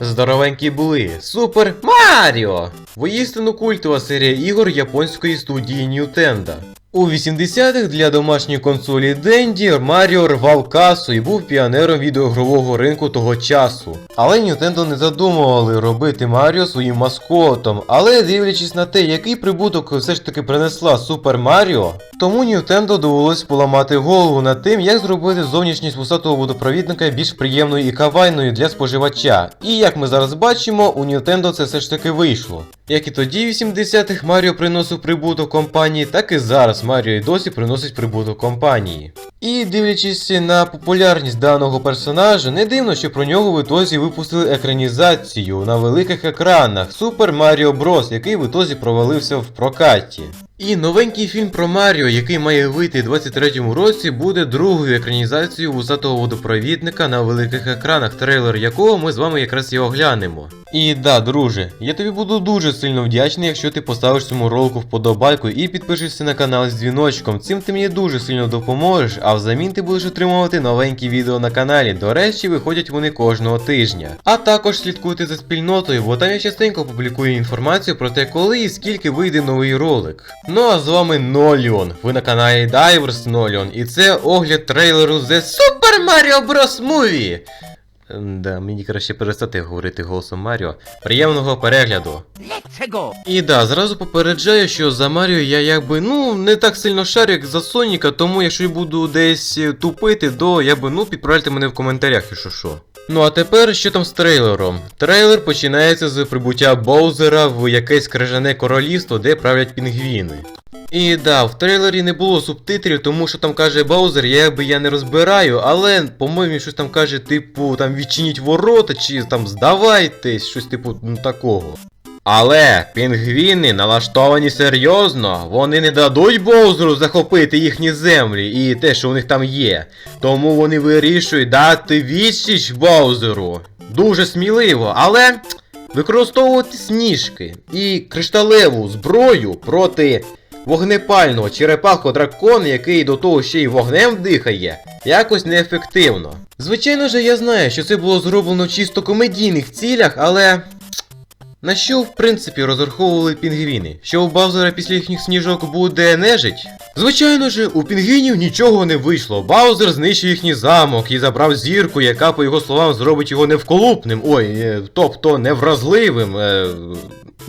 Здоровенькі були. Супер Маріо! Воістину культова серія ігор японської студії Nintendo. У 80-х для домашньої консолі Dendy Маріо рвав касу і був піонером відеоігрового ринку того часу. Але Nintendo не задумували робити Маріо своїм маскотом, але дивлячись на те, який прибуток все ж таки принесла Супер Маріо, тому Nintendo довелось поламати голову над тим, як зробити зовнішність вусатого водопровідника більш приємною і кавайною для споживача. І як ми зараз бачимо, у Nintendo це все ж таки вийшло. Як і тоді в 80-х Маріо приносив прибуток компанії, так і зараз Маріо і досі приносить прибуток компанії. І дивлячись на популярність даного персонажа, не дивно, що про нього в ітозі випустили екранізацію на великих екранах Super Mario Bros., який в ітозі провалився в прокаті. І новенький фільм про Маріо, який має вийти у 23-му році, буде другою екранізацією вусатого водопровідника на великих екранах, трейлер якого ми з вами якраз і оглянемо. І да, друже, я тобі буду дуже сильно вдячний, якщо ти поставиш цьому ролику вподобайку і підпишешся на канал з дзвіночком. Цим ти мені дуже сильно допоможеш, а взамін ти будеш отримувати новенькі відео на каналі. До речі, виходять вони кожного тижня. А також слідкуйте за спільнотою, бо там я частенько публікую інформацію про те, коли і скільки вийде новий ролик. Ну а з вами Ноліон. Ви на каналі Divers Ноліон, і це огляд трейлеру The Super Mario Bros. Movie. Да, мені краще перестати говорити голосом Маріо. Приємного перегляду. І да, зразу попереджаю, що за Маріо я якби ну не так сильно шарю, як за Соніка, тому якщо я буду десь е, тупити, то якби ну підправляйте мене в коментарях, якщо що. Ну а тепер що там з трейлером? Трейлер починається з прибуття Боузера в якесь крижане королівство, де правлять пінгвіни. І да, в трейлері не було субтитрів, тому що там каже Баузер, я якби я не розбираю, але, по-моєму, щось там каже, типу, там відчиніть ворота, чи там здавайтесь, щось типу ну, такого. Але пінгвіни налаштовані серйозно, вони не дадуть Боузеру захопити їхні землі і те, що у них там є. Тому вони вирішують дати відсіч Боузеру. Дуже сміливо, але використовувати сніжки і кришталеву зброю проти вогнепального черепаху дракона, який до того ще й вогнем дихає, якось неефективно. Звичайно ж, я знаю, що це було зроблено в чисто комедійних цілях, але. На що в принципі розраховували пінгвіни? Що у Баузера після їхніх сніжок буде нежить? Звичайно ж, у пінгвінів нічого не вийшло. Баузер знищив їхній замок і забрав зірку, яка, по його словам, зробить його невколупним. Ой, е, тобто невразливим.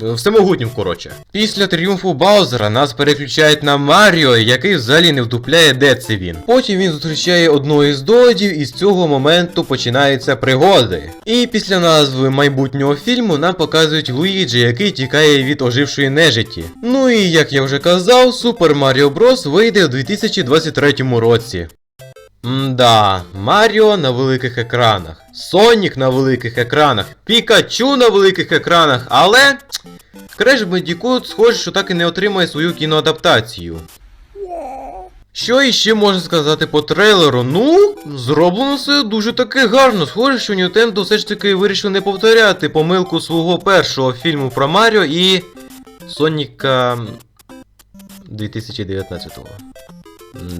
Всемогутнім, коротше. Після тріумфу Баузера нас переключають на Маріо, який взагалі не вдупляє, де це він. Потім він зустрічає одного із доїдів, і з цього моменту починаються пригоди. І після назви майбутнього фільму нам показують Луїджі, який тікає від ожившої нежиті. Ну і як я вже казав, Super Mario Bros. вийде у 2023 році. Мда, Маріо на великих екранах, Сонік на великих екранах, Пікачу на великих екранах, але Crash Bandicoot схоже, що так і не отримає свою кіноадаптацію. Що іще можна сказати по трейлеру? Ну, зроблено все дуже таки гарно. Схоже, що Nintendo все ж таки вирішив не повторяти помилку свого першого фільму про Маріо і. Соніка 2019-го.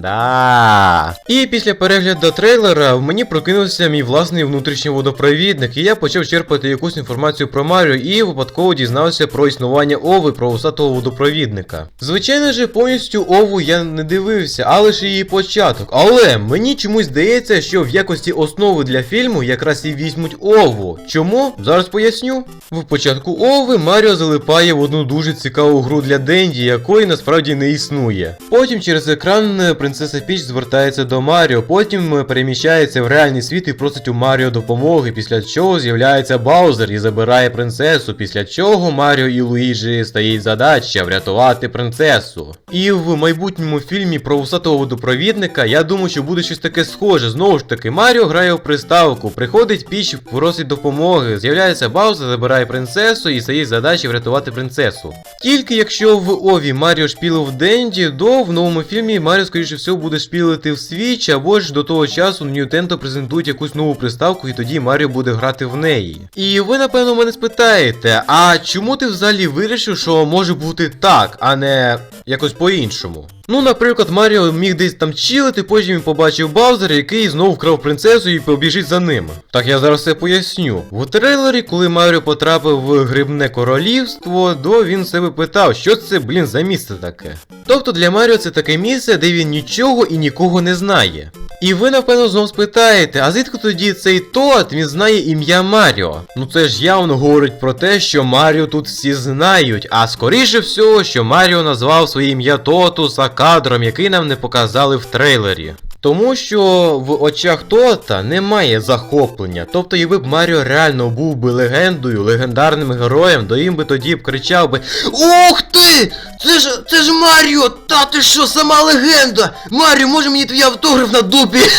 Да. І після перегляду трейлера в мені прокинувся мій власний внутрішній водопровідник, і я почав черпати якусь інформацію про Маріо і випадково дізнався про існування Ови про усатого водопровідника. Звичайно ж, повністю Ову я не дивився, а лише її початок. Але мені чомусь здається, що в якості основи для фільму якраз і візьмуть Ову. Чому? Зараз поясню. В початку Ови Маріо залипає в одну дуже цікаву гру для Денді, якої насправді не існує. Потім через екран е, принцеса Піч звертається до Маріо, потім е, переміщається в реальний світ і просить у Маріо допомоги, після чого з'являється Баузер і забирає принцесу, після чого Маріо і Луїджі стоїть задача врятувати принцесу. І в майбутньому фільмі про усатого водопровідника я думаю, що буде щось таке схоже. Знову ж таки, Маріо грає в приставку, приходить Піч, просить допомоги, з'являється Баузер, забирає принцесу і стоїть задача врятувати принцесу. Тільки якщо в Ові Маріо шпілив Денді, то в новому фільмі Маріо, скоріше всього, буде шпілити в Свіч, або ж до того часу Nintendo презентують якусь нову приставку, і тоді Маріо буде грати в неї. І ви, напевно, мене спитаєте, а чому ти взагалі вирішив, що може бути так, а не якось по-іншому. Ну, наприклад, Маріо міг десь там чилити, потім він побачив Баузера, який знову вкрав принцесу і побіжить за ними. Так я зараз все поясню. В трейлері, коли Маріо потрапив в грибне королівство, то він себе питав, що це, блін, за місце таке. Тобто для Маріо це таке місце, де він нічого і нікого не знає. І ви, напевно, знов спитаєте, а звідки тоді цей Тот, він знає ім'я Маріо? Ну це ж явно говорить про те, що Маріо тут всі знають, а скоріше всього, що Маріо назвав своє ім'я Тоту кадром, який нам не показали в трейлері. Тому що в очах Тота немає захоплення. Тобто, якби б Маріо реально був би легендою, легендарним героєм, то їм би тоді б кричав би Ух ти! Це ж це ж Маріо! Та ти що, сама легенда! Маріо, може мені твій автограф на дупі?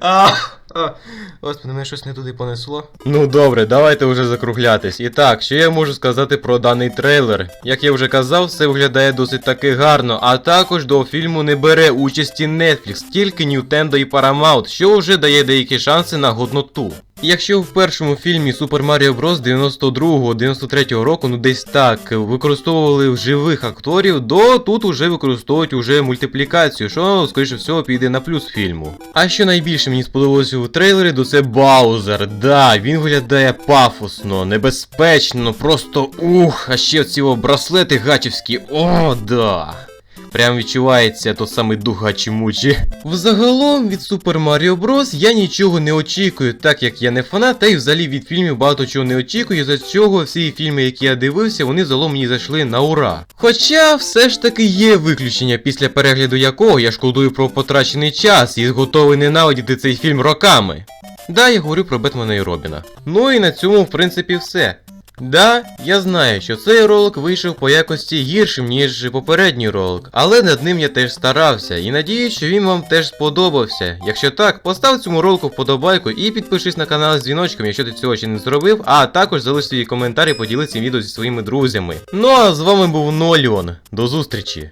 А, а, Господи, мене щось не туди понесло. Ну добре, давайте вже закруглятись. І так, що я можу сказати про даний трейлер? Як я вже казав, все виглядає досить таки гарно, а також до фільму не бере участі Netflix, тільки Nintendo і Paramount, що вже дає деякі шанси на годноту. Якщо в першому фільмі Super Mario Bros. 92-93 року, ну десь так, використовували живих акторів, то тут уже використовують уже мультиплікацію, що, скоріше всього, піде на плюс фільму. А що найбільше мені сподобалося у трейлері, то це Баузер. Да, він виглядає пафосно, небезпечно, просто ух, а ще ці браслети гачівські, о, да. Прям відчувається той самий дух гачі-мучі. Взагалом від Super Mario Bros. я нічого не очікую, так як я не фанат, та й взагалі від фільмів багато чого не очікую, за чого всі фільми, які я дивився, вони загалом мені зайшли на ура. Хоча все ж таки є виключення, після перегляду якого я шкодую про потрачений час і готовий ненавидіти цей фільм роками. Да, я говорю про Бетмена і Робіна. Ну і на цьому, в принципі, все. Да, я знаю, що цей ролик вийшов по якості гіршим, ніж попередній ролик, але над ним я теж старався і надіюсь, що він вам теж сподобався. Якщо так, постав цьому ролику вподобайку і підпишись на канал з дзвіночком, якщо ти цього ще не зробив, а також залиш свої коментарі, поділись цим відео зі своїми друзями. Ну а з вами був Ноліон. До зустрічі!